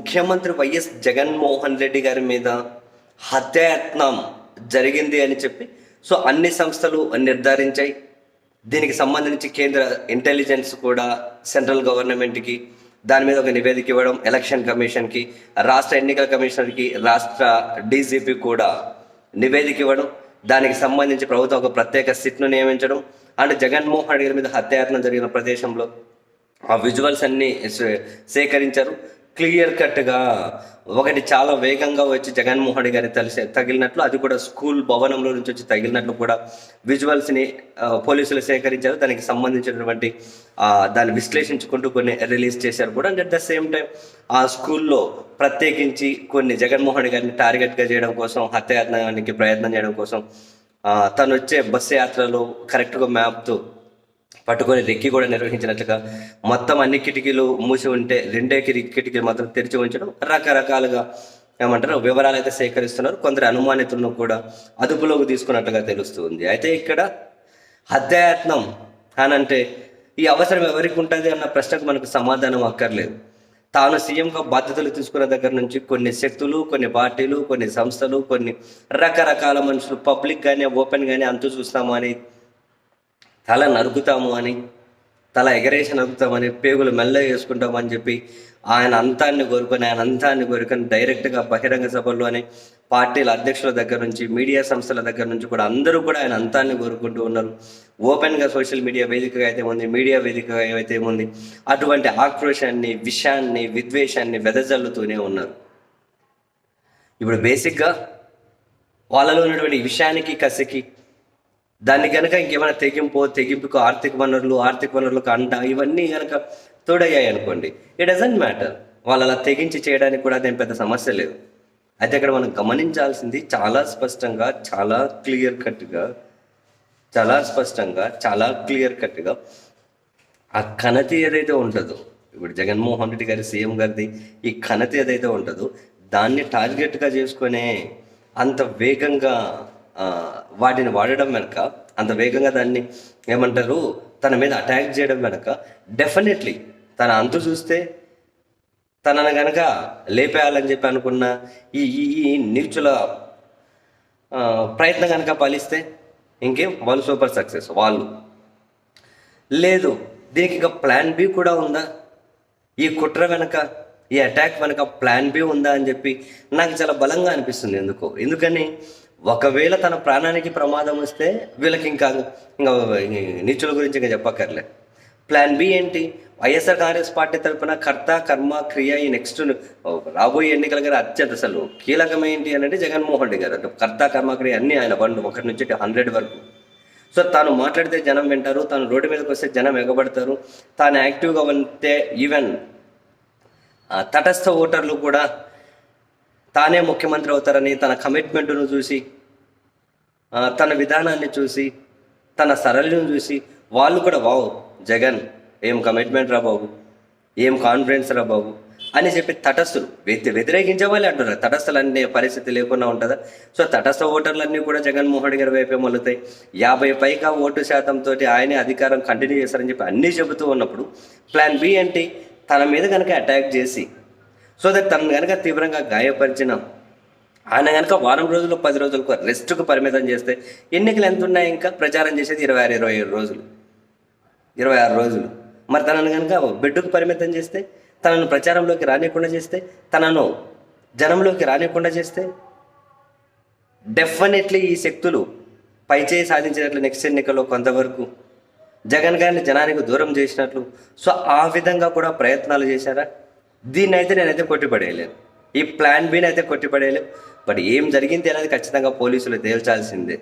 ముఖ్యమంత్రి వైఎస్ జగన్మోహన్ రెడ్డి గారి మీద హత్యాయత్నం జరిగింది అని చెప్పి సో అన్ని సంస్థలు నిర్ధారించాయి. దీనికి సంబంధించి కేంద్ర ఇంటెలిజెన్స్ కూడా సెంట్రల్ గవర్నమెంట్కి దాని మీద ఒక నివేదిక ఇవ్వడం ఎలక్షన్ కమిషన్కి రాష్ట్ర ఎన్నికల కమిషనర్కి రాష్ట్ర డీజీపీ కూడా నివేదిక ఇవ్వడం దానికి సంబంధించి ప్రభుత్వం ఒక ప్రత్యేక సిట్ను నియమించడం అండ్ జగన్మోహన్ రెడ్డి గారి మీద హత్యాయత్నం జరిగిన ప్రదేశంలో ఆ విజువల్స్ అన్ని సే- సేకరించారు. క్లియర్ కట్గా ఒకటి చాలా వేగంగా వచ్చి జగన్మోహన్ రెడ్డి గారి తలిసి తగిలినట్లు అది కూడా స్కూల్ భవనంలో నుంచి వచ్చి తగిలినట్లు కూడా విజువల్స్ని పోలీసులు సేకరించారు. దానికి సంబంధించినటువంటి దాన్ని విశ్లేషించుకుంటూ కొన్ని రిలీజ్ చేశారు కూడా. And at the same time ఆ స్కూల్లో ప్రత్యేకించి కొన్ని జగన్మోహన్ రెడ్డి గారిని టార్గెట్గా చేయడం కోసం హత్యాయత్నానికి ప్రయత్నం చేయడం కోసం తను వచ్చే బస్సు యాత్రలో కరెక్ట్గా మ్యాప్తో పట్టుకొని రెక్కి కూడా నిర్వహించినట్లుగా మొత్తం అన్ని కిటికీలు మూసి ఉంటే రెండే కిటికీలు మాత్రం తెరిచి ఉంచడం రకరకాలుగా ఏమంటారు వివరాలు అయితే సేకరిస్తున్నారు. కొందరు అనుమానితులను కూడా అదుపులోకి తీసుకున్నట్లుగా తెలుస్తుంది. అయితే ఇక్కడ హత్యాయత్నం అని అంటే ఈ అవసరం ఎవరికి ఉంటుంది అన్న ప్రశ్నకు మనకు సమాధానం అక్కర్లేదు. తాను సీఎంగా బాధ్యతలు తీసుకున్న దగ్గర నుంచి కొన్ని శక్తులు కొన్ని పార్టీలు కొన్ని సంస్థలు కొన్ని రకరకాల మనుషులు పబ్లిక్ కానీ ఓపెన్ కానీ అంతు చూస్తామని తల నరుకుతాము అని తల ఎగరేసి నరుకుతామని పేగులు మెల్ల వేసుకుంటామని చెప్పి ఆయన అంతాన్ని కోరుకొని ఆయన అంతాన్ని కోరుకొని డైరెక్ట్గా బహిరంగ సభల్లోనే పార్టీల అధ్యక్షుల దగ్గర నుంచి మీడియా సంస్థల దగ్గర నుంచి కూడా అందరూ కూడా ఆయన అంతాన్ని కోరుకుంటూ ఉన్నారు. ఓపెన్గా సోషల్ మీడియా వేదికగా అయితే ఉంది మీడియా వేదికగా అయితే ఉంది. అటువంటి ఆక్రోషాన్ని విషాన్ని విద్వేషాన్ని వెదజల్లుతూనే ఉన్నారు. ఇప్పుడు బేసిక్గా వాళ్ళలో ఉన్నటువంటి విషయానికి కసికి దాన్ని కనుక ఇంకేమైనా తెగింపు తెగింపుకు ఆర్థిక వనరులు ఆర్థిక వనరులకు అండ ఇవన్నీ కనుక తోడయ్యాయి అనుకోండి ఇట్ డజంట్ మ్యాటర్ వాళ్ళు అలా తెగించి చేయడానికి కూడా అదేం పెద్ద సమస్య లేదు. అయితే అక్కడ మనం గమనించాల్సింది చాలా స్పష్టంగా చాలా క్లియర్ కట్గా చాలా స్పష్టంగా చాలా క్లియర్ కట్గా ఆ కనతి ఏదైతే ఉంటుందో ఇప్పుడు జగన్మోహన్ రెడ్డి గారి సీఎం గారిది ఈ కనతి ఏదైతే ఉంటుందో దాన్ని టార్గెట్గా చేసుకునే అంత వేగంగా వాటిని వాడడం వెనక అంత వేగంగా దాన్ని ఏమంటారు తన మీద అటాక్ చేయడం వెనక డెఫినెట్లీ తన అంతు చూస్తే తనను గనక లేపేయాలని చెప్పి అనుకున్న ఈ ఈ ఈ నీచుల ప్రయత్నం కనుక ఫలిస్తే ఇంకేం? వాళ్ళు సూపర్ సక్సెస్ వాళ్ళు. లేదు దీనికి ఇంకా ప్లాన్ బి కూడా ఉందా? ఈ కుట్ర వెనక ఈ అటాక్ వెనక ప్లాన్ బి ఉందా అని చెప్పి నాకు చాలా బలంగా అనిపిస్తుంది ఎందుకో. ఎందుకని? ఒకవేళ తన ప్రాణానికి ప్రమాదం వస్తే వీళ్ళకి ఇంకా ఇంకా నీచుల గురించి ఇంకా చెప్పక్కర్లే. ప్లాన్ బి ఏంటి? వైఎస్ఆర్ కాంగ్రెస్ పార్టీ తరపున కర్త కర్మ క్రియ ఈ నెక్స్ట్ రాబోయే ఎన్నికల గారు అత్యంత అసలు కీలకమేంటి అని అంటే జగన్మోహన్ రెడ్డి గారు కర్త కర్మ క్రియ అన్ని ఆయన బండు ఒకటి నుంచి హండ్రెడ్ వరకు. సో తాను మాట్లాడితే జనం వింటారు తాను రోడ్డు మీదకి వస్తే జనం ఎగబడతారు. తాను యాక్టివ్గా ఉంటే ఈవెన్ తటస్థ ఓటర్లు కూడా తానే ముఖ్యమంత్రి అవుతారని తన కమిట్మెంట్ను చూసి తన విధానాన్ని చూసి తన సరళిని చూసి వాళ్ళు కూడా వావ్ జగన్ ఏం కమిట్మెంట్ రా బాబు ఏం కాన్ఫిడెన్స్ రా బాబు అని చెప్పి తటస్థులు వ్యతి వ్యతిరేకించే వాళ్ళు అంటున్నారు. తటస్థులు అనే పరిస్థితి లేకుండా ఉంటుందా? సో తటస్థ ఓటర్లన్నీ కూడా జగన్మోహన్ మోహన్ గారి వైపే మొలుతాయి యాభై పైగా ఓటు శాతంతో ఆయనే అధికారం కంటిన్యూ చేస్తారని చెప్పి అన్నీ చెబుతూ ఉన్నప్పుడు ప్లాన్ బి అంటే తన మీద కనుక అటాక్ చేసి సో దట్ తను కనుక తీవ్రంగా గాయపరిచిన ఆయన కనుక వారం రోజులు పది రోజులకు రెస్ట్కు పరిమితం చేస్తే ఎన్నికలు ఎంత ఉన్నాయి ఇంకా? ప్రచారం చేసేది ఇరవై ఆరు ఇరవై ఏడు రోజులు. ఇరవై ఆరు రోజులు. మరి తనను కనుక బిడ్డుకు పరిమితం చేస్తే తనను ప్రచారంలోకి రానియకుండా చేస్తే తనను జనంలోకి రానియకుండా చేస్తే డెఫినెట్లీ ఈ శక్తులు పైచేయి సాధించినట్లు నెక్స్ట్ ఎన్నికల్లో కొంతవరకు జగన్ గారిని జనానికి దూరం చేసినట్లు. సో ఆ విధంగా కూడా ప్రయత్నాలు చేశారా? దీన్ని అయితే నేనైతే కొట్టిపడేయలేదు. ఈ ప్లాన్ బీని అయితే కొట్టిపడేయలేదు. బట్ ఏం జరిగింది అనేది ఖచ్చితంగా పోలీసులు తేల్చాల్సిందే.